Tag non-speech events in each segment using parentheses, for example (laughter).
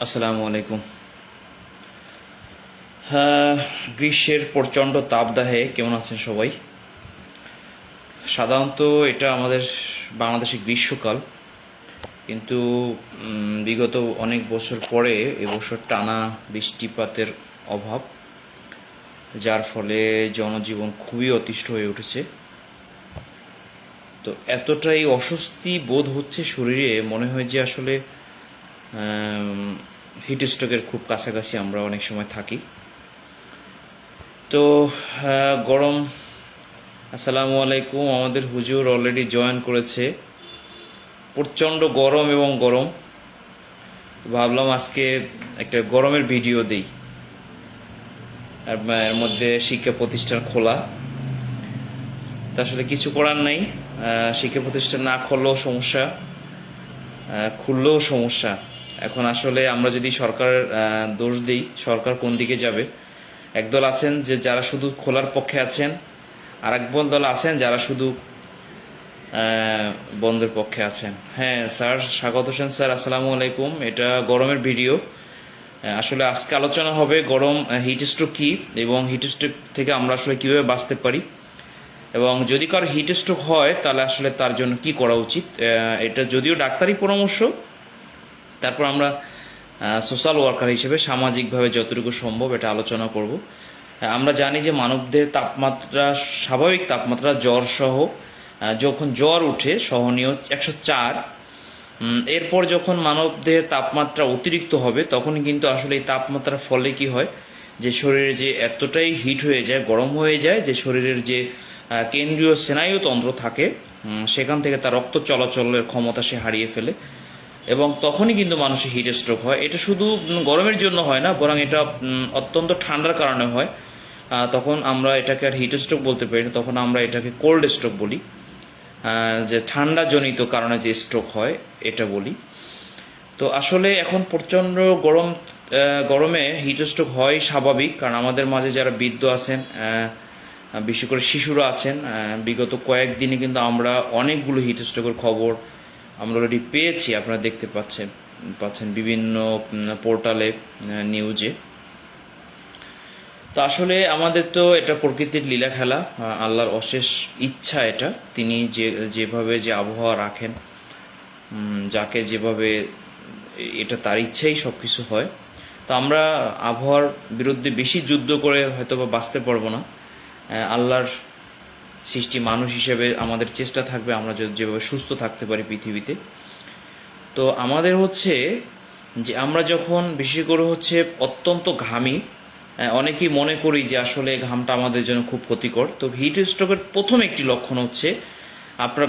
আসসালামু আলাইকুম। হ্যাঁ গ্রীষ্মের প্রচণ্ড তাপদাহে কেমন আছেন সবাই? সাধারণত এটা আমাদের বাংলাদেশে গ্রীষ্মকাল, কিন্তু বিগত অনেক বছর পরে এবছর টানা বৃষ্টিপাতের অভাব, যার ফলে জনজীবন খুবই অতিষ্ঠ হয়ে উঠেছে। তো এতটাই অস্বস্তি বোধ হচ্ছে শরীরে, মনে হয় যে আসলে হিট স্ট্রোকের খুব কাছাকাছি আমরা অনেক সময় থাকি। তো গরম, আসসালামু আলাইকুম। আমাদের হুজুর অলরেডি জয়েন করেছে। প্রচণ্ড গরম এবং গরম। ভাবলাম আজকে একটা গরমের ভিডিও দেই। এর মধ্যে শিক্ষা প্রতিষ্ঠান খোলা। তা আসলে কিছু করার নাই। শিক্ষা প্রতিষ্ঠান না খুললেও সমস্যা। খুললেও সমস্যা। এখন আসলে আমরা যদি সরকারের আহ, দোষ দিই সরকার কোন দিকে যাবে? একদল আছেন যে যারা শুধু খোলার পক্ষে আছেন আর এক দল আছেন যারা শুধু বন্ধের পক্ষে আছেন। হ্যাঁ স্যার স্বাগত হোসেন স্যার আসসালামু আলাইকুম। এটা গরমের ভিডিও। আসলে আজকে আলোচনা হবে গরম হিট স্ট্রোক কি এবং হিট স্ট্রোক থেকে আমরা আসলে কীভাবে বাঁচতে পারি? এবং যদি কারও হিট স্ট্রোক হয় তাহলে আসলে তার জন্য কি করা উচিত? এটা যদিও ডাক্তারি পরামর্শ তারপর আমরা সোশ্যাল ওয়ার্কার হিসেবে সামাজিকভাবে যতটুকু সম্ভব এটা আলোচনা করব। আমরা জানি যে মানবদেহের তাপমাত্রা, স্বাভাবিক তাপমাত্রা জ্বর সহ যখন জ্বর উঠে সহনীয় একশো চার এরপর যখন মানবদেহের তাপমাত্রা অতিরিক্ত হবে, তখন কিন্তু আসলে এই তাপমাত্রার ফলে কি হয়? যে শরীরে যে এতটাই হিট হয়ে যায়, গরম হয়ে যায়, যে শরীরের যে কেন্দ্রীয় স্নায়ুতন্ত্র থাকে সেখান থেকে তার রক্ত চলাচলের ক্ষমতা সে হারিয়ে ফেলে। এবং তখনই কিন্তু মানুষের হিট স্ট্রোক হয়। এটা শুধু গরমের জন্য হয় না, বরং এটা অত্যন্ত ঠান্ডার কারণে হয়। তখন আমরা এটাকে আর হিট স্ট্রোক বলতে পারি না, তখন আমরা এটাকে কোল্ড স্ট্রোক বলি। যে ঠান্ডা জনিত কারণে যে স্ট্রোক হয়, এটা বলি। তো আসলে এখন প্রচণ্ড গরম গরমে হিট স্ট্রোক হয় স্বাভাবিক, কারণ আমাদের মাঝে যারা বৃদ্ধ আছেন বিশেষ করে শিশুরা আছেন বিগত কয়েকদিনে কিন্তু আমরা অনেকগুলো হিট স্ট্রোকের খবর আমরা অলরেডি পেয়েছি, আপনারা দেখতে পাচ্ছেন পাচ্ছেন বিভিন্ন পোর্টালে নিউজে তো আসলে আমাদের তো এটা প্রকৃতির লীলা খেলা আল্লাহর অশেষ ইচ্ছা এটা। তিনি যে, যেভাবে যে আবহাওয়া রাখেন যাকে যেভাবে এটা তার ইচ্ছাই সব কিছু হয়। তো আমরা আবহাওয়ার বিরুদ্ধে বেশি যুদ্ধ করে হয়তো বা বাঁচতে পারব না। আল্লাহর সৃষ্টি মানুষ হিসেবে আমাদের চেষ্টা থাকবে, আমরা যেভাবে সুস্থ থাকতে পারি পৃথিবীতে। তো আমাদের হচ্ছে যে আমরা যখন বেশি করে হচ্ছে অত্যন্ত ঘামি অনেকেই মনে করি যে আসলে ঘামটা আমাদের জন্য খুব ক্ষতিকর। তো হিট স্ট্রোকের প্রথম একটি লক্ষণ হচ্ছে আপনার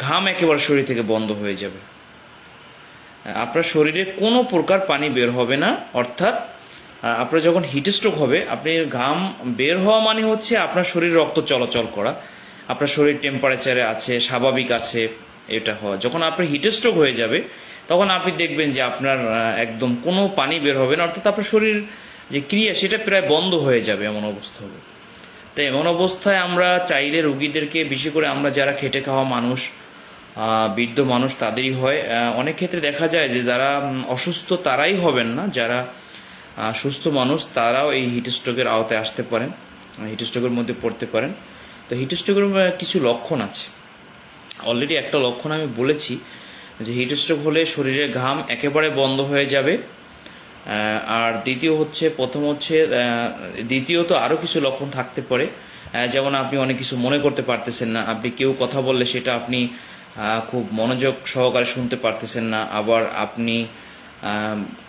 ঘাম একেবারে শরীর থেকে বন্ধ হয়ে যাবে। আপনার শরীরে কোনো প্রকার পানি বের হবে না, অর্থাৎ আপনার যখন হিট স্ট্রোক হবে, আপনি ঘাম বের হওয়া মানে হচ্ছে আপনার শরীর রক্ত চলাচল করা। আপনার শরীর টেম্পারেচারে আছে, স্বাভাবিক আছে, এটা হওয়া। যখন আপনার হিট স্ট্রোক হয়ে যাবে, তখন আপনি দেখবেন যে আপনার একদম কোনো পানি বের হবে না, অর্থাৎ আপনার শরীর যে ক্রিয়া, সেটা প্রায় বন্ধ হয়ে যাবে এমন অবস্থা হবে। তো এমন অবস্থায় আমরা চাইলে রুগীদেরকে, বেশি করে আমরা যারা খেটে খাওয়া মানুষ বৃদ্ধ মানুষ, তাদেরই হয়। অনেক ক্ষেত্রে দেখা যায় যে যারা অসুস্থ তারাই হবেন না। যারা সুস্থ মানুষ, তারাও এই হিট স্ট্রোকের আওতায় আসতে পারেন হিট স্ট্রোকের মধ্যে পড়তে পারেন। তো হিট স্ট্রোকের কিছু লক্ষণ আছে। অলরেডি একটা লক্ষণ আমি বলেছি যে হিট স্ট্রোক হলে শরীরের ঘাম একেবারে বন্ধ হয়ে যাবে। আর দ্বিতীয় হচ্ছে, প্রথম হচ্ছে দ্বিতীয়ত আরও কিছু লক্ষণ থাকতে পারে। যেমন আপনি অনেক কিছু মনে করতে পারতেছেন না, আপনি কেউ কথা বললে সেটা আপনি খুব মনোযোগ সহকারে শুনতে পারতেছেন না, আবার আপনি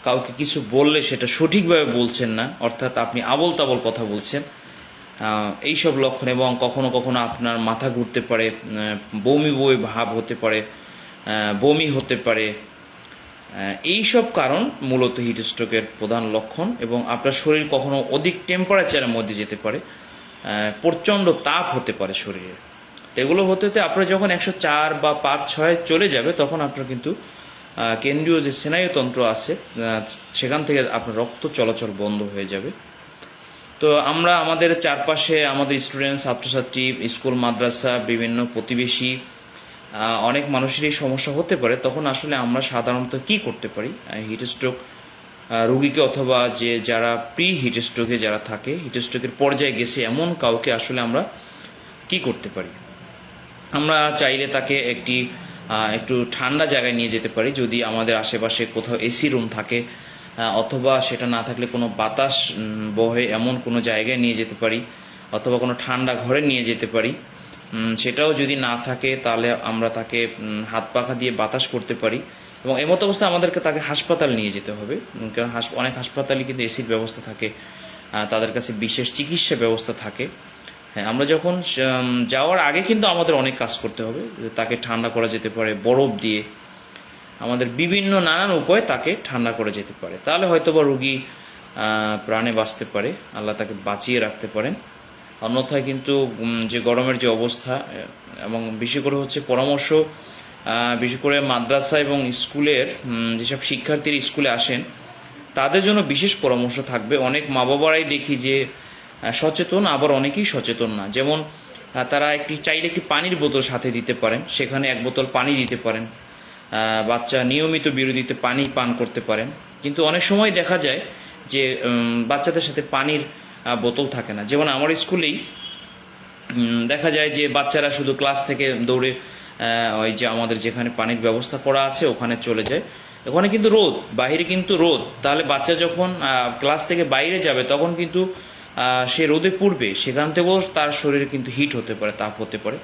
কাউকে কিছু বললে সেটা সঠিকভাবে বলছেন না, অর্থাৎ আপনি আবল তাবল কথা বলছেন। এইসব লক্ষণ এবং কখনো কখনো আপনার মাথা ঘুরতে পারে বমি বমি ভাব হতে পারে বমি হতে পারে। এইসব কারণ মূলত হিট স্ট্রোকের প্রধান লক্ষণ এবং আপনার শরীর কখনো অধিক টেম্পারেচারের মধ্যে যেতে পারে প্রচণ্ড তাপ হতে পারে শরীরে। এগুলো হতে হতে আপনার যখন একশো চার বা পাঁচ, ছয় চলে যাবে, তখন আপনার কিন্তু কেন্দ্রীয় যে স্নায়ুতন্ত্র আছে সেখান থেকে আপনার রক্ত চলাচল বন্ধ হয়ে যাবে। তো আমরা আমাদের চারপাশে আমাদের স্টুডেন্ট ছাত্রছাত্রী স্কুল মাদ্রাসা বিভিন্ন প্রতিবেশী অনেক মানুষেরই সমস্যা হতে পারে। তখন আসলে আমরা সাধারণত কি করতে পারি? হিট স্ট্রোক আহ, অথবা যে যারা প্রি হিটস্ট্রোকে যারা থাকে হিটস্ট্রোকের পর্যায়ে গেছে এমন কাউকে আসলে আমরা কি করতে পারি? আমরা চাইলে তাকে একটি একটু ঠান্ডা জায়গায় নিয়ে যেতে পারি, যদি আমাদের আশেপাশে কোথাও এসি রুম থাকে অথবা সেটা না থাকলে কোনো বাতাস বহে এমন কোনো জায়গায় নিয়ে যেতে পারি, অথবা কোনো ঠান্ডা ঘরে নিয়ে যেতে পারি। সেটাও যদি না থাকে, তাহলে আমরা তাকে হাত পাখা দিয়ে বাতাস করতে পারি এবং এমতো অবস্থায় আমাদেরকে তাকে হাসপাতাল নিয়ে যেতে হবে। কারণ অনেক হাসপাতালে কিন্তু এসির ব্যবস্থা থাকে তাদের কাছে বিশেষ চিকিৎসা ব্যবস্থা থাকে। হ্যাঁ আমরা যখন যাওয়ার আগে কিন্তু আমাদের অনেক কাজ করতে হবে। তাকে ঠান্ডা করা যেতে পারে বরফ দিয়ে। আমাদের বিভিন্ন নানান উপায়ে তাকে ঠান্ডা করা যেতে পারে। তাহলে হয়তোবা রোগী আহ, প্রাণে বাঁচতে পারে। আল্লাহ তাকে বাঁচিয়ে রাখতে পারেন। অন্যথায় কিন্তু যে গরমের যে অবস্থা এবং বেশি করে হচ্ছে পরামর্শ বিশেষ করে মাদ্রাসা এবং স্কুলের যেসব শিক্ষার্থীরা স্কুলে আসেন তাদের জন্য বিশেষ পরামর্শ থাকবে। অনেক মা বাবারাই দেখি যে সচেতন, আবার অনেকেই সচেতন না। যেমন তারা একটি, চাইলে একটি পানির বোতল সাথে দিতে পারেন, সেখানে এক বোতল পানি দিতে পারেন। বাচ্চা নিয়মিত বিরতিতে পানি পান করতে পারেন। কিন্তু অনেক সময় দেখা যায় যে বাচ্চাদের সাথে পানির বোতল থাকে না। যেমন আমার স্কুলেই দেখা যায় যে, বাচ্চারা শুধু ক্লাস থেকে দৌড়ে ওই যে আমাদের যেখানে পানির ব্যবস্থা করা আছে, ওখানে চলে যায়। ওখানে কিন্তু রোদ বাইরে কিন্তু রোদ। তাহলে বাচ্চা যখন ক্লাস থেকে বাইরে যাবে, তখন কিন্তু সে রোদে পড়বে, সেখান থেকেও তার শরীরে কিন্তু হিট হতে পারে, তাপ হতে পারে।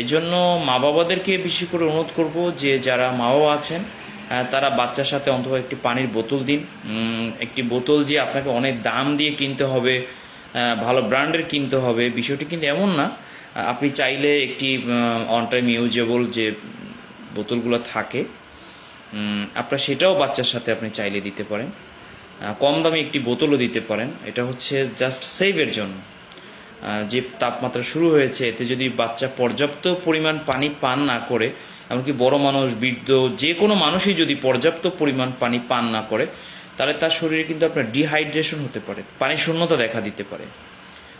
এই জন্য মা বাবাদেরকে বেশি করে অনুরোধ করব যে, যারা মা বাবা আছেন তারা বাচ্চার সাথে অন্তত একটি পানির বোতল দিন। একটি বোতল যে আপনাকে অনেক দাম দিয়ে কিনতে হবে ভালো ব্র্যান্ডের কিনতে হবে, বিষয়টি কিন্তু এমন না। আপনি চাইলে একটি অন টাইম ইউজেবল যে বোতলগুলো থাকে আপনার সেটাও বাচ্চার সাথে আপনি চাইলে দিতে পারেন। কম দামে একটি বোতলও দিতে পারেন। এটা হচ্ছে জাস্ট সেভের জন্য। যে তাপমাত্রা শুরু হয়েছে, এতে যদি বাচ্চা পর্যাপ্ত পরিমাণ পানি পান না করে, এমনকি বড় মানুষ, বৃদ্ধ, যে কোনো মানুষই যদি পর্যাপ্ত পরিমাণ পানি পান না করে, তাহলে তার শরীরে কিন্তু আপনার ডিহাইড্রেশন হতে পারে পানি শূন্যতা দেখা দিতে পারে।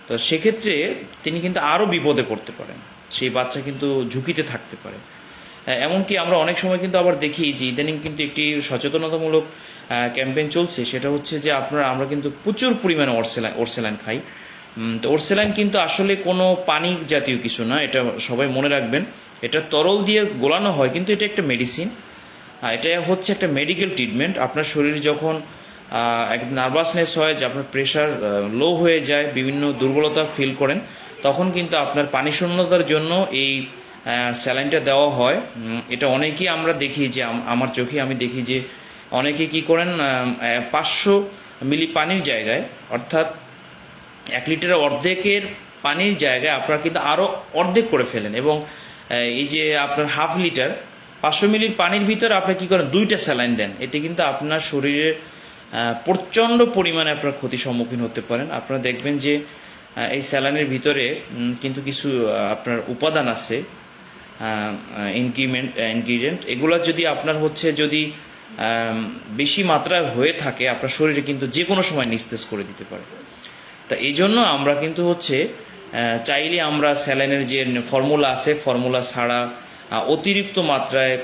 তো সেক্ষেত্রে তিনি কিন্তু আরও বিপদে পড়তে পারেন। সেই বাচ্চা কিন্তু ঝুঁকিতে থাকতে পারে। এমনকি আমরা অনেক সময় কিন্তু আবার দেখি যে ইদানিং কিন্তু একটি সচেতনতামূলক ক্যাম্পেইন চলছে। সেটা হচ্ছে যে আপনারা, আমরা কিন্তু প্রচুর পরিমাণে অর্সেলাইন অর্সেলাইন খাই। তো ওরসেলাইন কিন্তু আসলে কোনো পানি জাতীয় কিছু না, এটা সবাই মনে রাখবেন। এটা তরল দিয়ে গোলানো হয়, কিন্তু এটা একটা মেডিসিন এটা হচ্ছে একটা মেডিকেল ট্রিটমেন্ট আপনার শরীরে যখন এক নার্ভাসনেস হয়, যে আপনার প্রেশার লো হয়ে যায়, বিভিন্ন দুর্বলতা ফিল করেন, তখন কিন্তু আপনার পানি শূন্যতার জন্য এই স্যালাইনটা দেওয়া হয়। এটা অনেকেই আমরা দেখি যে আমার চোখে আমি দেখি যে অনেকে কি করেন পাঁচশো মিলি পানির জায়গায়, অর্থাৎ এক লিটারের অর্ধেকের পানির জায়গায় আপনারা কিন্তু আরও অর্ধেক করে ফেলেন এবং এই যে আপনার হাফ লিটার, পাঁচশো মিলির পানির ভিতরে আপনি কি করেন, দুইটা স্যালাইন দেন। এতে কিন্তু আপনার শরীরের প্রচণ্ড পরিমাণে আপনার ক্ষতির সম্মুখীন হতে পারেন। আপনারা দেখবেন যে এই স্যালাইনের ভিতরে কিন্তু কিছু আপনার উপাদান আছে। ইনগ্রিমেন্ট ইনগ্রিডিয়েন্ট এগুলো যদি আপনার হচ্ছে যদি বেশি মাত্রায় হয়ে থাকে, আপনার শরীরে কিন্তু যে কোনো সময় নিস্তেজ করে দিতে পারে। তা এই জন্য আমরা কিন্তু হচ্ছে চাইলে আমরা স্যালাইনের যে ফর্মুলা আছে ফর্মুলা ছাড়া অতিরিক্ত মাত্রায়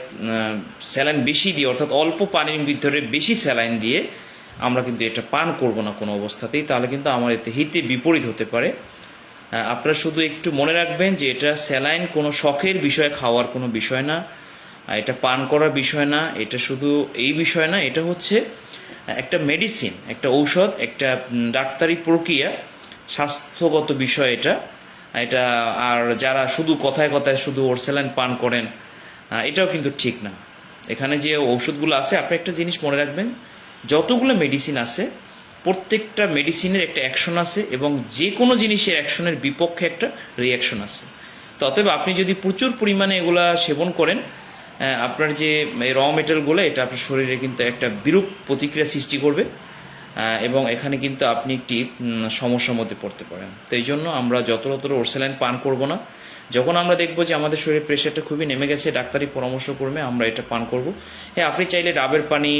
স্যালাইন বেশি দিয়ে, অর্থাৎ অল্প পানির ভিতরে বেশি স্যালাইন দিয়ে আমরা কিন্তু এটা পান করব না কোনো অবস্থাতেই, তাহলে কিন্তু আমার এতে হিতে বিপরীত হতে পারে। আপনারা শুধু একটু মনে রাখবেন যে এটা স্যালাইন কোনো শখের বিষয়, খাওয়ার কোনো বিষয় না এটা পান করার বিষয় না, এটা শুধু এই বিষয় না, এটা হচ্ছে একটা মেডিসিন একটা ঔষধ, একটা ডাক্তারি প্রক্রিয়া, স্বাস্থ্যগত বিষয় এটা এটা, আর যারা শুধু কথায় কথায় শুধু ওর স্যালাইন পান করেন এটাও কিন্তু ঠিক না। এখানে যে ঔষধগুলো আছে, আপনি একটা জিনিস মনে রাখবেন, যতগুলো মেডিসিন আছে প্রত্যেকটা মেডিসিনের একটা অ্যাকশন আছে এবং যে কোনো জিনিসের অ্যাকশনের বিপক্ষে একটা রিয়াকশন আছে। অতএব আপনি যদি প্রচুর পরিমাণে এগুলা সেবন করেন আপনার যে র মেটেরিয়ালগুলো এটা আপনার শরীরে কিন্তু একটা বিরূপ প্রতিক্রিয়া সৃষ্টি করবে এবং এখানে কিন্তু আপনি একটি সমস্যার মধ্যে পড়তে পারেন। তো এই জন্য আমরা যত্রতর ওরসেলাইন পান করব না। যখন আমরা দেখব যে আমাদের শরীরের প্রেশারটা খুবই নেমে গেছে, ডাক্তারি পরামর্শ করবে আমরা এটা পান করব। হ্যাঁ আপনি চাইলে ডাবের পানি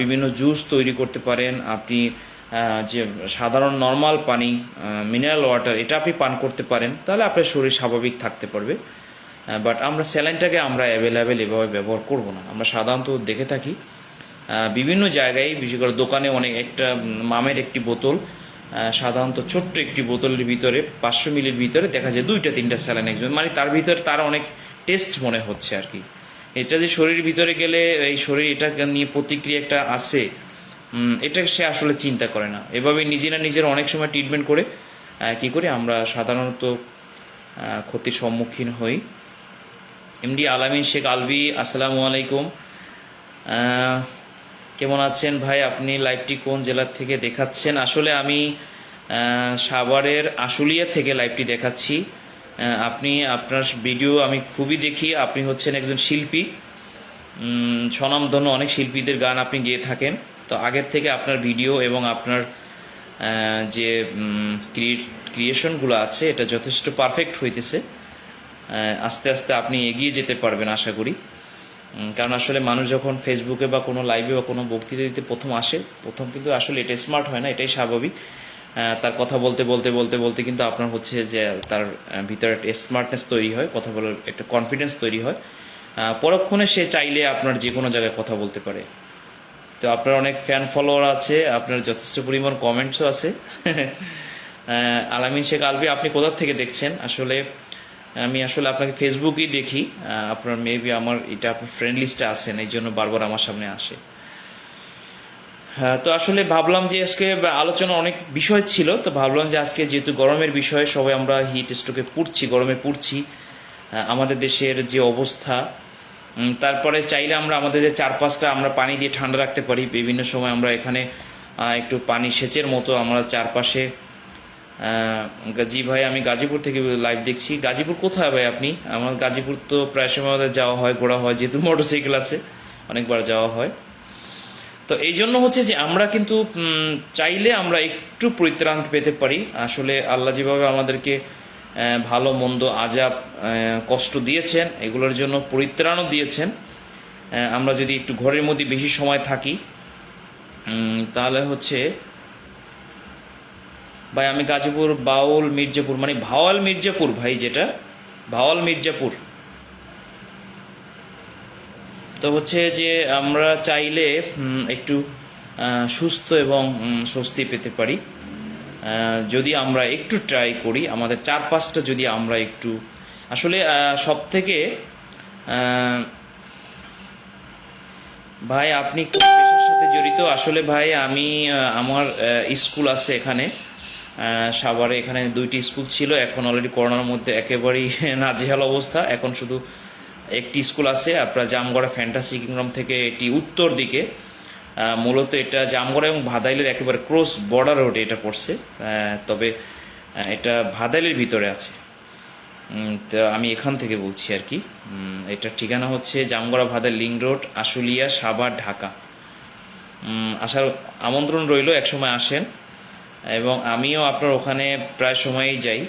বিভিন্ন জুস তৈরি করতে পারেন। আপনি যে সাধারণ নর্মাল পানি মিনারেল ওয়াটার এটা আপনি পান করতে পারেন। তাহলে আপনার শরীর স্বাভাবিক থাকতে পারবে। বাট আমরা স্যালাইনটাকে আমরা অ্যাভেলেবেল এভাবে ব্যবহার করব না। আমরা সাধারণত দেখে থাকি। বিভিন্ন জায়গায়, বিশেষ করে দোকানে অনেক একটা মামের একটি বোতল সাধারণত ছোট্ট একটি বোতলের ভিতরে, পাঁচশো মিলির ভিতরে দেখা যায় দুইটা, তিনটা স্যালাইন একজন। মানে তার ভিতরে তার অনেক টেস্ট মনে হচ্ছে আর কি। এটা যে শরীরের ভিতরে গেলে এই শরীর এটা নিয়ে প্রতিক্রিয়া একটা উম, এটা সে আসলে চিন্তা করে না। এভাবে নিজেরা নিজের অনেক সময় ট্রিটমেন্ট করে কি করে আমরা সাধারণত ক্ষতির সম্মুখীন হই। এমডি আলামিন শেখ আলভি আসসালামু আলাইকুম। কেমন আছেন ভাই? আপনি লাইভটি কোন জেলার থেকে দেখাচ্ছেন? আসলে আমি সাভারের আশুলিয়া থেকে লাইভটি দেখাচ্ছি। আপনি, আপনার ভিডিও আমি খুবই দেখি। আপনি হচ্ছেন একজন শিল্পী। স্বনামধন্য অনেক শিল্পীদের গান আপনি গেয়ে থাকেন। তো আগের থেকে আপনার ভিডিও এবং আপনার যে ক্রিয়েশনগুলো আছে, এটা যথেষ্ট পারফেক্ট হইতেছে। আস্তে আস্তে আপনি এগিয়ে যেতে পারবেন আশা করি। কারণ আসলে মানুষ যখন ফেসবুকে বা কোনো লাইভে বা কোনো বক্তৃতা দিতে প্রথম আসে, প্রথম কিন্তু আসলে এটা স্মার্ট হয় না, এটাই স্বাভাবিক। তার কথা বলতে বলতে বলতে বলতে কিন্তু আপনার হচ্ছে যে তার ভিতরে একটা স্মার্টনেস তৈরি হয়, কথা বলার একটা কনফিডেন্স তৈরি হয়। পরক্ষণে সে চাইলে আপনার যে কোনো জায়গায় কথা বলতে পারে। তো আপনার অনেক ফ্যান ফলোয়ার আছে, আপনার যথেষ্ট পরিমাণ কমেন্টসও আছে। (laughs) আলামিন শেখ আলবি, আপনি কোথা থেকে দেখছেন? আসলে আমি আসলে আপনাকে ফেসবুকেই দেখি। আপনার মেবি আমার এটা আপনার ফ্রেন্ড লিস্টে আছেন এই জন্য বারবার আমার সামনে আসে। তো আসলে ভাবলাম যে আজকে আলোচনা অনেক বিষয় ছিল তো ভাবলাম যে আজকে যেহেতু গরমের বিষয়ে সবাই আমরা হিট স্ট্রোকে পড়ছি গরমে পড়ছি আহ, আমাদের দেশের যে অবস্থা তারপরে চাইলে আমরা আমাদের যে চারপাশটা আমরা পানি দিয়ে ঠান্ডা রাখতে পারি বিভিন্ন সময় আমরা এখানে একটু পানি সেচের মতো আমরা চারপাশে জি ভাই আমি গাজীপুর থেকে লাইভ দেখছি। গাজীপুর কোথায় ভাই আপনি? আমার গাজীপুর তো প্রায় সময় আমাদের যাওয়া হয় ঘোরা হয় যেহেতু মোটরসাইকেল আছে অনেকবার যাওয়া হয়। তো এই জন্য হচ্ছে যে আমরা কিন্তু চাইলে আমরা একটু পরিত্রাণ পেতে পারি। আসলে আল্লাহ যেভাবে আমাদেরকে ভালো, মন্দ, আজাব কষ্ট দিয়েছেন, এগুলোর জন্য পরিত্রাণও দিয়েছেন। আমরা যদি একটু ঘরের মধ্যে বেশি সময় থাকি তাহলে হচ্ছে, ভাই আমি গাজীপুর, বাউল, মির্জাপুর মানে ভাওয়াল মির্জাপুর ভাই যেটা, ভাওয়াল মির্জাপুর। তো হচ্ছে যে আমরা চাইলে একটু সুস্থ এবং স্বস্তি পেতে পারি। যদি আমরা একটু ট্রাই করি, আমাদের চারপাশটা যদি আমরা একটু, আসলে সব থেকে ভাই, আপনি সাথে জড়িত। আসলে ভাই, আমি আমার স্কুল আছে এখানে। সাভারে এখানে দুইটি স্কুল ছিল। এখন অলরেডি করোনার মধ্যে একেবারেই (laughs) নাজেহাল অবস্থা। এখন শুধু একটি স্কুল আছে, আপনার জামগড়া ফ্যান্টাসি কিংডম থেকে এটি উত্তর দিকে। মূলত এটা জামগড়া এবং ভাদাইলের একেবারে ক্রস বর্ডার রোডে এটা পড়ছে। তবে এটা ভাদাইলের ভিতরে আছে। তো আমি এখান থেকে বলছি আর কি। এটার ঠিকানা হচ্ছে জামগড়া ভাদাইল লিং রোড, আশুলিয়া, সাভার, ঢাকা। আসার আমন্ত্রণ রইল, একসময় আসেন। এবং আমিও আপনার ওখানে প্রায় সময়ই যাই।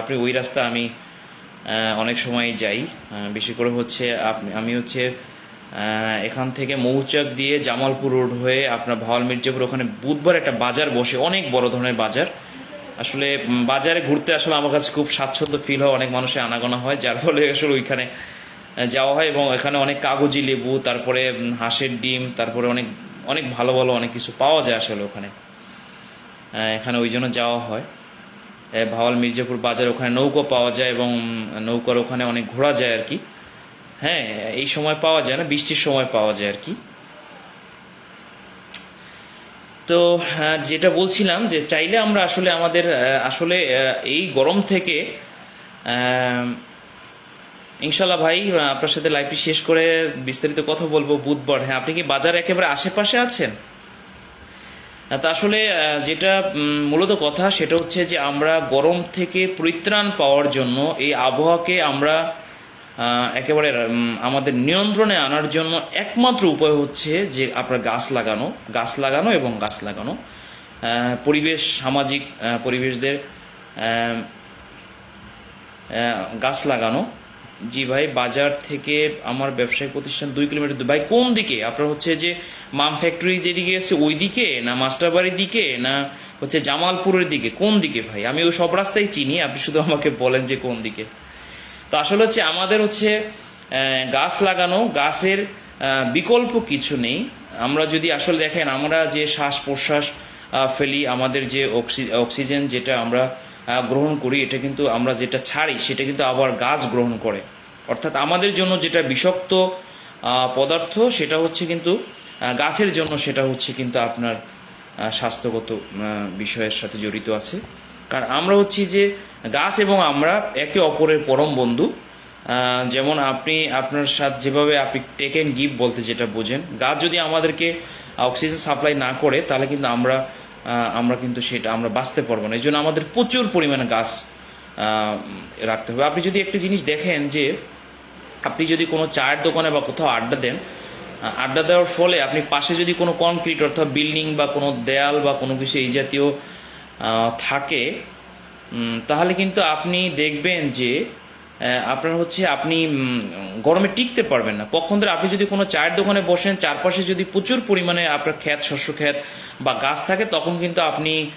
আপনি ওই রাস্তা আমি অনেক সময় যাই। বেশি করে হচ্ছে আমি হচ্ছে এখান থেকে মৌচাক দিয়ে জামালপুর রোড হয়ে আপনার ভাওয়াল মির্জাপুর, ওখানে বুধবার একটা বাজার বসে, অনেক বড় ধরনের বাজার। আসলে বাজারে ঘুরতে আসলে আমার কাছে খুব স্বাচ্ছন্দ্য ফিল হয়, অনেক মানুষের আনাগোনা হয়, যার ফলে আসলে ওইখানে যাওয়া হয় এবং এখানে অনেক কাগজি লেবু, তারপরে হাঁসের ডিম, তারপরে অনেক অনেক ভালো ভালো অনেক কিছু পাওয়া যায় আসলে ওখানে। এখানে ওই জন্য যাওয়া হয়। ভাওয়াল মির্জাপুর বাজার ওখানে নৌকো পাওয়া যায় এবং নৌকার ওখানে অনেক ঘোরা যায় আর কি। হ্যাঁ এই সময় পাওয়া যায় না বৃষ্টির সময় পাওয়া যায় আর কি। তো হ্যাঁ, যেটা বলছিলাম যে চাইলে আমরা আসলে আমাদের আসলে এই গরম থেকে ইনশাল্লাহ ভাই আপনার সাথে লাইভটি শেষ করে বিস্তারিত কথা বলব বুধবার। হ্যাঁ আপনি কি বাজার একেবারে আশেপাশে আছেন? তা আসলে যেটা মূলত কথা সেটা হচ্ছে যে আমরা গরম থেকে পরিত্রাণ পাওয়ার জন্য এই আবহাওয়াকে আমরা একেবারে আমাদের নিয়ন্ত্রণে আনার জন্য একমাত্র উপায় হচ্ছে যে আপনার গাছ লাগানো গাছ লাগানো এবং গাছ লাগানো। পরিবেশ, সামাজিক পরিবেশদের গাছ লাগানো। জি ভাই, বাজার থেকে আমার ব্যবসায়িক প্রতিষ্ঠান দুই কিলোমিটার। ভাই, কোন দিকে? আপনার হচ্ছে যে মাম ফ্যাক্টরি যেদিকে আছে ওই দিকে না মাস্টারবাড়ির দিকে? না হচ্ছে জামালপুরের দিকে? কোন দিকে ভাই? আমি ওই সব রাস্তায় চিনি, আপনি শুধু আমাকে বলেন যে কোন দিকে। তো আসলে হচ্ছে আমাদের হচ্ছে গাছ লাগানো, গাছের বিকল্প কিছু নেই। আমরা যদি আসলে দেখেন, আমরা যে শ্বাস প্রশ্বাস ফেলি, আমাদের যে অক্সি- অক্সিজেন যেটা আমরা গ্রহণ করি, এটা কিন্তু আমরা যেটা ছাড়ি, সেটা কিন্তু আবার গাছ গ্রহণ করে। অর্থাৎ আমাদের জন্য যেটা বিষাক্ত পদার্থ, সেটা হচ্ছে কিন্তু গাছের জন্য সেটা হচ্ছে কিন্তু আপনার স্বাস্থ্যগত বিষয়ের সাথে জড়িত আছে। কারণ আমরা হচ্ছি যে গাছ এবং আমরা একে অপরের পরম বন্ধু। যেমন আপনি, আপনার সাথে যেভাবে আপনি টেক অ্যান্ড গিভ বলতে যেটা বোঝেন। গাছ যদি আমাদেরকে অক্সিজেন সাপ্লাই না করে, তাহলে কিন্তু আমরা আমরা কিন্তু সেটা আমরা বাঁচতে পারব না। এই জন্য আমাদের প্রচুর পরিমাণে গাছ রাখতে হবে। আপনি যদি একটা জিনিস দেখেন যে আপনি যদি কোনো চায়ের দোকানে বা কোথাও আড্ডা দেন আড্ডা দেওয়ার ফলে আপনি পাশে যদি কোনো কনক্রিট অর্থাৎ বিল্ডিং বা কোনো দেয়াল বা কোনো কিছু এই জাতীয় থাকে তাহলে কিন্তু আপনি দেখবেন যে আপনার হচ্ছে আপনি গরমে টিকতে পারবেন না। পক্ষান্তরে আপনি যদি কোনো চায়ের দোকানে বসেন, চারপাশে যদি প্রচুর পরিমাণে আপনার ক্ষেত, শস্য ক্ষেত বা গাছ থাকে, তখন কিন্তু আপনি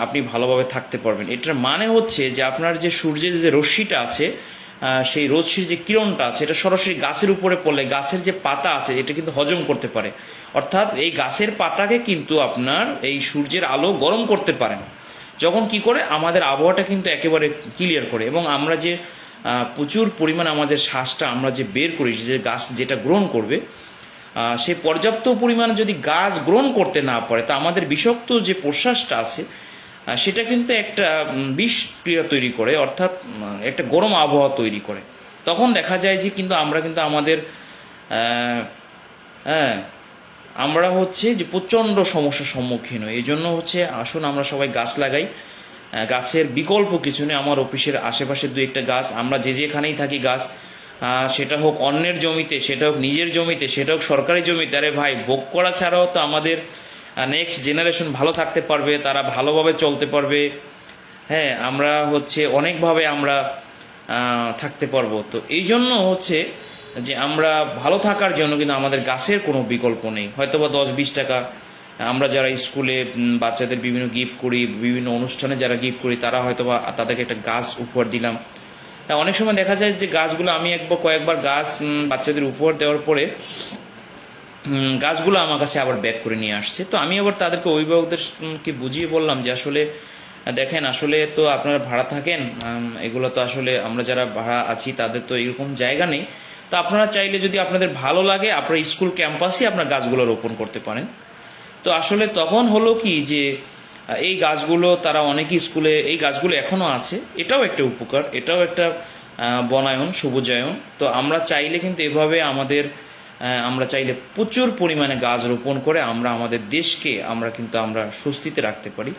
আপনি ভালোভাবে থাকতে পারবেন। এটার মানে হচ্ছে যে আপনার যে সূর্যের যে রশ্মিটা আছে সেই রশ্মির যে কিরণটা আছে, এটা সরাসরি গাছের উপরে পড়লে, গাছের যে পাতা আছে, এটা কিন্তু হজম করতে পারে। অর্থাৎ এই গাছের পাতাকে কিন্তু আপনার এই সূর্যের আলো গরম করতে পারে না। যখন কি করে? আমাদের আবহাওয়াটা কিন্তু একেবারে ক্লিয়ার করে। এবং আমরা যে প্রচুর পরিমাণ আমাদের শ্বাসটা আমরা যে বের করি যে গাছ যেটা গ্রহণ করবে সে পর্যাপ্ত পরিমাণ যদি গাছ গ্রহণ করতে না পারে তা আমাদের বিষাক্ত যে প্রশ্বাসটা আছে সেটা কিন্তু একটা উম, বিষ ক্রিয়া তৈরি করে অর্থাৎ একটা গরম আবহাওয়া তৈরি করে। তখন দেখা যায় যে কিন্তু আমরা কিন্তু আমাদের হ্যাঁ আমরা হচ্ছে যে প্রচণ্ড সমস্যার সম্মুখীন হই। এই জন্য হচ্ছে আসুন আমরা সবাই গাছ লাগাই। গাছের বিকল্প কিছু নেই। আমার অফিসের আশেপাশে দু একটা গাছ। আমরা যে যেখানেই থাকি গাছ সেটা হোক অন্যের জমিতে, সেটা হোক নিজের জমিতে, সেটা হোক সরকারি জমিতে। আরে ভাই, ভোগ করা ছাড়াও তো আমাদের নেক্সট জেনারেশন ভালো থাকতে পারবে, তারা ভালোভাবে চলতে পারবে। হ্যাঁ আমরা হচ্ছে অনেকভাবে আমরা থাকতে পারব। তো এই জন্য হচ্ছে যে আমরা ভালো থাকার জন্য কিন্তু আমাদের গাছের কোনো বিকল্প নেই। হয়তো বা দশ বিশ টাকা আমরা যারা স্কুলে বাচ্চাদের বিভিন্ন গিফট করি, বিভিন্ন অনুষ্ঠানে যারা গিফট করি, তারা হয়তো বা তাদেরকে একটা গাছ উপহার দিলাম। অনেক সময় দেখা যায় যে গাছগুলো আমি একবার কয়েকবার গাছ বাচ্চাদের উপহার দেওয়ার পরে গাছগুলো আমার কাছে আবার ব্যাক করে নিয়ে আসছে। তো আমি আবার তাদেরকে, অভিভাবকদেরকে বুঝিয়ে বললাম যে আসলে, দেখেন, আসলে তো আপনারা ভাড়া থাকেন এগুলো তো আসলে আমরা যারা ভাড়া আছি, তাদের তো এরকম জায়গা নেই। তো আপনারা চাইলে যদি আপনাদের ভালো লাগে, আপনার স্কুল ক্যাম্পাসে আপনার গাছগুলো রোপণ করতে পারেন। তো আসলে তখন হলো কি যে, এই গাছগুলো তারা অনেক স্কুলে, এই গাছগুলো এখনও আছে। এটাও একটা উপকার, এটাও একটা বনায়ন সবুজায়ন তো আমরা চাইলে কিন্তু এভাবে আমাদের আমরা চাইলে প্রচুর পরিমাণে গাছ রোপণ করে আমরা আমাদের দেশকে আমরা কিন্তু আমরা স্বস্তিতে রাখতে পারি।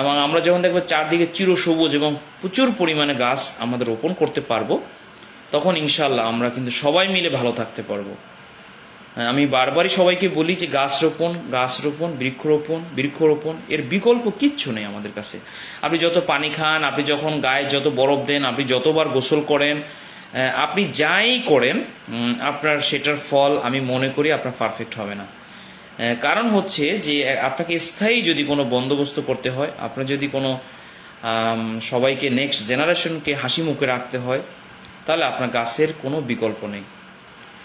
এবং আমরা যখন দেখব চারদিকে চিরসবুজ এবং প্রচুর পরিমাণে গাছ আমাদের রোপণ করতে পারব, তখন ইনশাল্লাহ আমরা কিন্তু সবাই মিলে ভালো থাকতে পারব। আমি বারবারই সবাইকে বলি যে গাছ রোপণ গাছ রোপণ বৃক্ষরোপণ বৃক্ষরোপণ এর বিকল্প কিচ্ছু নেই আমাদের কাছে। আপনি যত পানি খান, আপনি যখন গায়ে যত বরফ দেন, আপনি যতবার গোসল করেন আপনি যাই করেন আপনার সেটার ফল আমি মনে করি আপনার পারফেক্ট হবে না। কারণ হচ্ছে যে আপনাকে স্থায়ী যদি কোনো বন্দোবস্ত করতে হয়, আপনার যদি কোনো সবাইকে নেক্সট জেনারেশনকে হাসি মুখে রাখতে হয়, তাহলে আপনার গাছের কোনো বিকল্প নেই।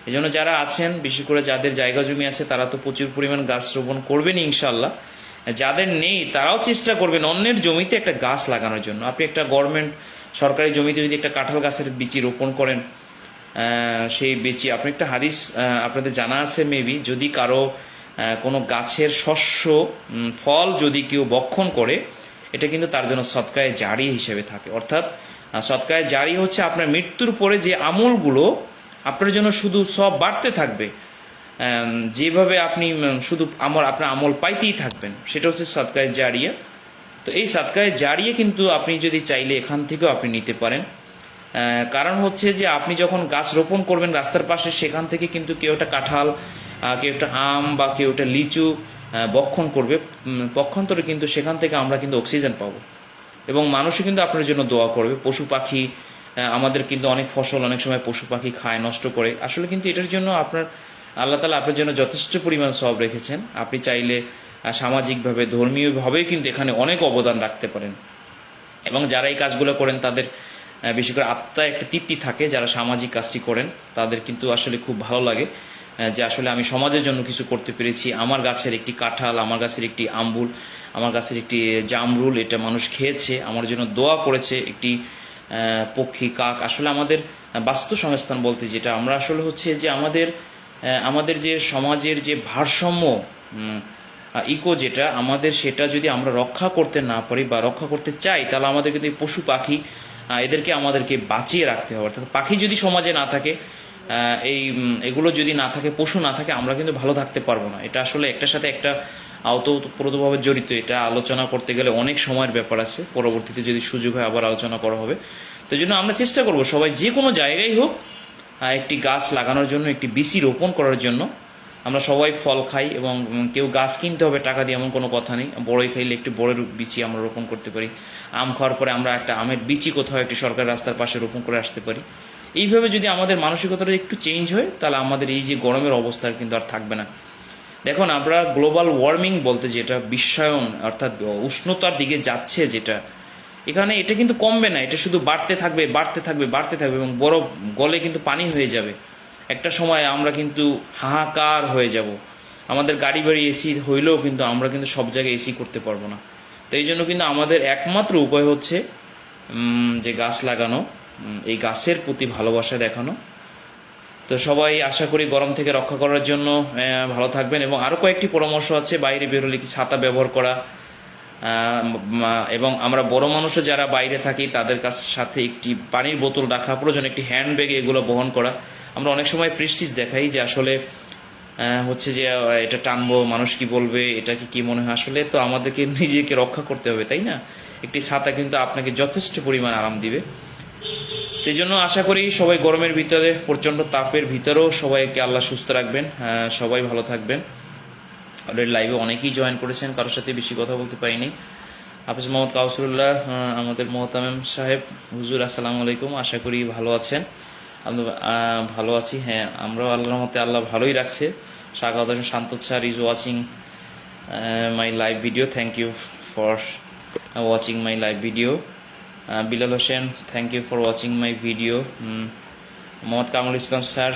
এই জন্য যারা আছেন, বিশেষ করে যাদের জায়গা জমি আছে, তারা তো প্রচুর পরিমাণ গাছ রোপণ করবেন ইনশাল্লাহ যাদের নেই, তারাও চেষ্টা করবেন অন্যের জমিতে একটা গাছ লাগানোর জন্য। আপনি একটা গভর্নমেন্ট সরকারি জমিতে যদি একটা কাঁঠাল গাছের বিচি রোপণ করেন সেই বিচি আপনি একটা হাদিস আপনাদের জানা আছে মেবি যদি কারও কোনো গাছের শস্য ফল যদি কেউ বক্ষণ করে, এটা কিন্তু তার জন্য সৎকায় জারি হিসেবে থাকে। অর্থাৎ সৎকায় জারি হচ্ছে আপনার মৃত্যুর পরে যে আমলগুলো আপনার জন্য শুধু সব বাড়তে থাকবে। যেভাবে আপনি শুধু আমল, আপনার আমল পাইতেই থাকবেন। সেটা হচ্ছে সৎকায় জারিয়া। তো এই সৎকায় জারিয়ে কিন্তু আপনি যদি চাইলে এখান থেকেও আপনি নিতে পারেন। কারণ হচ্ছে যে আপনি যখন গাছ রোপণ করবেন রাস্তার পাশে, সেখান থেকে কিন্তু কেউ একটা কাঁঠাল কেউ একটা আম বা কেউ একটা লিচু বক্ষণ করবে। পক্ষান্তরে কিন্তু সেখান থেকে আমরা কিন্তু অক্সিজেন পাবো। এবং মানুষও কিন্তু আপনার জন্য দোয়া করবে। পশু পাখি আমাদের কিন্তু অনেক ফসল অনেক সময় পশু পাখি খায়, নষ্ট করে। আসলে কিন্তু এটার জন্য আপনার, আল্লাহ তালা আপনার জন্য যথেষ্ট পরিমাণ সব রেখেছেন। আপনি চাইলে সামাজিকভাবে ধর্মীয়ভাবেও কিন্তু এখানে অনেক অবদান রাখতে পারেন। এবং যারা এই কাজগুলো করেন, তাদের বিশেষ করে আত্মায় একটা তৃপ্তি থাকে, যারা সামাজিক কাজটি করেন, তাদের কিন্তু আসলে খুব ভালো লাগে যে আসলে আমি সমাজের জন্য কিছু করতে পেরেছি। আমার গাছের একটি কাঁঠাল, আমার গাছের একটি আম্বুল, আমার গাছের একটি জামরুল, এটা মানুষ খেয়েছে, আমার জন্য দোয়া করেছে একটি পক্ষী, কাক, আসলে আমাদের বাস্তু সংস্থান বলতে যেটা, আমরা আসলে হচ্ছে যে আমাদের আমাদের যে সমাজের যে ভারসাম্য ইকো যেটা, আমাদের সেটা যদি আমরা রক্ষা করতে না পারি বা রক্ষা করতে চাই, তাহলে আমাদের কিন্তু পশু পাখি এদেরকে আমাদেরকে বাঁচিয়ে রাখতে হবে। অর্থাৎ পাখি যদি সমাজে না থাকে এই এগুলো যদি না থাকে, পশু না থাকে, আমরা কিন্তু ভালো থাকতে পারব না। এটা আসলে একটার সাথে একটা আওতপ্রোতভাবে জড়িত, এটা আলোচনা করতে গেলে অনেক সময়ের ব্যাপার আছে। পরবর্তীতে যদি সুযোগ হয় আবার আলোচনা করা হবে। তো জন্য আমরা চেষ্টা করব সবাই যে কোনো জায়গায় হোক একটি গাছ লাগানোর জন্য, একটি বিসি রোপণ করার জন্য। আমরা সবাই ফল খাই এবং কেউ গাছ কিনতে হবে, টাকা দিয়ে এমন কোনো কথা নেই। বড়ই খাইলে একটি বড়ের বিচি আমরা রোপণ করতে পারি। আম খাওয়ার পরে আমরা একটা আমের বিচি কোথাও একটি সরকার রাস্তার পাশে রোপণ করে আসতে পারি। এইভাবে যদি আমাদের মানসিকতাটা একটু চেঞ্জ হয়, তাহলে আমাদের এই যে গরমের অবস্থা কিন্তু আর থাকবে না। দেখুন, আমরা গ্লোবাল ওয়ার্মিং বলতে যেটা বিশ্বায়ন অর্থাৎ উষ্ণতার দিকে যাচ্ছে যেটা, এখানে এটা কিন্তু কমবে না, এটা শুধু বাড়তে থাকবে বাড়তে থাকবে বাড়তে থাকবে এবং বরফ গলে কিন্তু পানি হয়ে যাবে। একটা সময় আমরা কিন্তু হাহাকার হয়ে যাব। আমাদের গাড়ি বাড়ি এসি হইলেও কিন্তু আমরা কিন্তু সব জায়গায় এসি করতে পারব না। তো এই জন্য কিন্তু আমাদের একমাত্র উপায় হচ্ছে যে গাছ লাগানো এই গাছের প্রতি ভালোবাসা দেখানো তো সবাই আশা করি গরম থেকে রক্ষা করার জন্য ভালো থাকবেন। এবং আরও কয়েকটি পরামর্শ আছে, বাইরে বেরোলে কি ছাতা ব্যবহার করা। এবং আমরা বড় মানুষও যারা বাইরে থাকি, তাদের কাছ সাথে একটি পানির বোতল রাখা প্রয়োজন, একটি হ্যান্ড ব্যাগ এগুলো বহন করা। আমরা অনেক সময় প্রেস্টিজ দেখাই যে আসলে হচ্ছে যে এটা টানবো, মানুষ কি বলবে এটাকে কি মনে হয়? আসলে তো আমাদেরকে নিজেকে রক্ষা করতে হবে, তাই না? একটি ছাতা কিন্তু আপনাকে যথেষ্ট পরিমাণ আরাম দিবে। সেই জন্য আশা করি সবাই গরমের ভিতরে প্রচণ্ড তাপের ভিতরেও সবাইকে আল্লাহ সুস্থ রাখবেন সবাই ভালো থাকবেন। অলরেডি লাইভে অনেকেই জয়েন করেছেন, কারোর সাথে বেশি কথা বলতে পারিনি। হাফিজ মোহাম্মদ কাউসুল্লাহ আমাদের মোহতামেম সাহেব, হুজুর, আসসালামু আলাইকুম, আশা করি ভালো আছেন। ভালো আছি হ্যাঁ আমরাও আল্লাহর মতে আল্লাহ ভালোই রাখছে। স্বাগত Shanto sir is watching my live video thank you for watching my live video Bilal Hossain thank you for watching my video Mohammad Kamrul Islam sir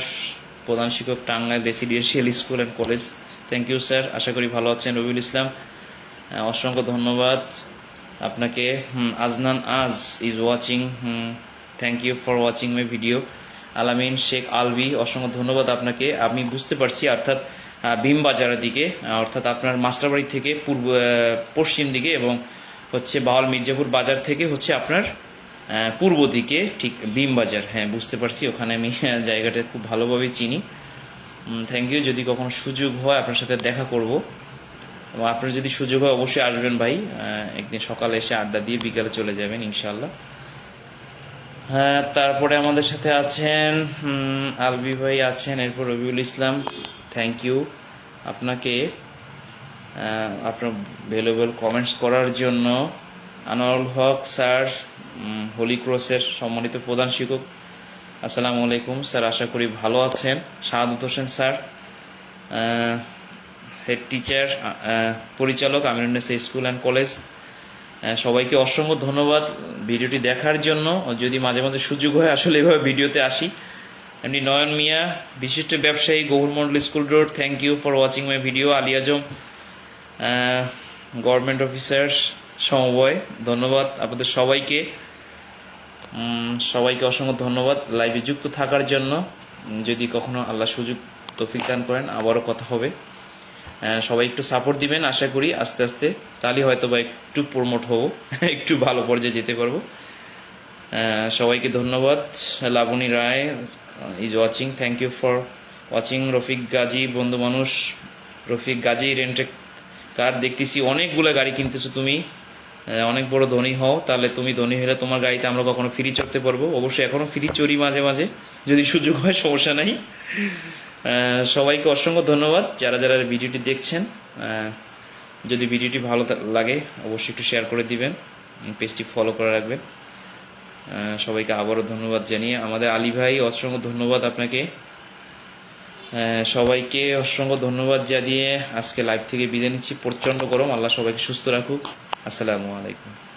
প্রধান শিক্ষক Tangail residential school and college thank you sir আশা করি ভালো আছেন রবিউল ইসলাম। অসংখ্য ধন্যবাদ আপনাকে। আজনান আজ is watching thank you for watching my video Alamin Sheikh Alvi অসংখ্য ধন্যবাদ আপনাকে। আমি বুঝতে পারছি, অর্থাৎ ভীমবাজারের দিকে, অর্থাৎ আপনার মাস্টারবাড়ি থেকে পূর্ব পশ্চিম দিকে এবং হচ্ছে বাওয়াল মির্জাপুর বাজার থেকে হচ্ছে আপনার পূর্ব দিকে, ঠিক ভীমবাজার হ্যাঁ বুঝতে পারছি, ওখানে আমি জায়গাটা খুব ভালোভাবে চিনি। থ্যাংক ইউ যদি কখনো সুযোগ হয় আপনার সাথে দেখা করব। এবং আপনার যদি সুযোগ হয়, অবশ্যই আসবেন ভাই একদিন সকালে এসে আড্ডা দিয়ে বিকালে চলে যাবেন ইনশাল্লাহ হ্যাঁ তারপরে আমাদের সাথে আছেন আলবি ভাই আছেন, এরপর রবিউল ইসলাম থ্যাংক ইউ আপনাকে আপনার ভ্যালুয়েবল কমেন্টস করার জন্য আনোয়ারুল হক স্যার হোলি ক্রসের সম্মানিত প্রধান শিক্ষক, আসসালামু আলাইকুম স্যার, আশা করি ভালো আছেন। Shahadut Hossain sir head teacher পরিচালক আমিরুন্নেসা স্কুল অ্যান্ড কলেজ। সবাইকে অসংখ্য ধন্যবাদ ভিডিওটি দেখার জন্য। যদি মাঝে মাঝে সুযোগ হয়, আসলে এভাবে ভিডিওতে আসি। এমনি নয়ন মিয়া, বিশিষ্ট ব্যবসায়ী Gour Mondal school road thank you for watching my video Ali Azam government officer সমবয়, ধন্যবাদ আপনাদের সবাইকে। সবাইকে অসংখ্য ধন্যবাদ লাইভে যুক্ত থাকার জন্য। যদি কখনো আল্লাহ সুযোগ, তৌফিক দান করেন, আবারও কথা হবে। সবাই একটু সাপোর্ট দিবেন, আশা করি আস্তে আস্তে। তাহলে হয়তো বা একটু প্রমোট হব, (laughs) একটু ভালো পর্যায়ে যেতে পারব। সবাইকে ধন্যবাদ। Laboni Roy is watching thank you for watching Rafiq Gazi, বন্ধু মানুষ, রফিক গাজী রেন্টে কার দেখতেছি, অনেকগুলো গাড়ি কিনতেছো তুমি। অনেক বড় ধনী হও, তাহলে তুমি ধনী হলে তোমার গাড়িতে আমরা কখনো ফ্রি চড়তে পারব। অবশ্যই এখনও ফ্রি চড়ি মাঝে মাঝে, যদি সুযোগ হয় সমস্যা নাই। সবাইকে অসংখ্য ধন্যবাদ, যারা যারা ভিডিওটি দেখছেন। যদি ভিডিওটি ভালো লাগে, অবশ্যই একটু শেয়ার করে দিবেন পেজটি ফলো করে রাখবেন। সবাইকে আবারও ধন্যবাদ জানিয়ে, আমাদের আলী ভাই, অসংখ্য ধন্যবাদ আপনাকে। সবাইকে অসংখ্য ধন্যবাদ জানিয়ে আজকে লাইভ থেকে বিদায় নিচ্ছি। প্রচণ্ড গরম। আল্লাহ সবাইকে সুস্থ রাখুক। আসসালামু আলাইকুম।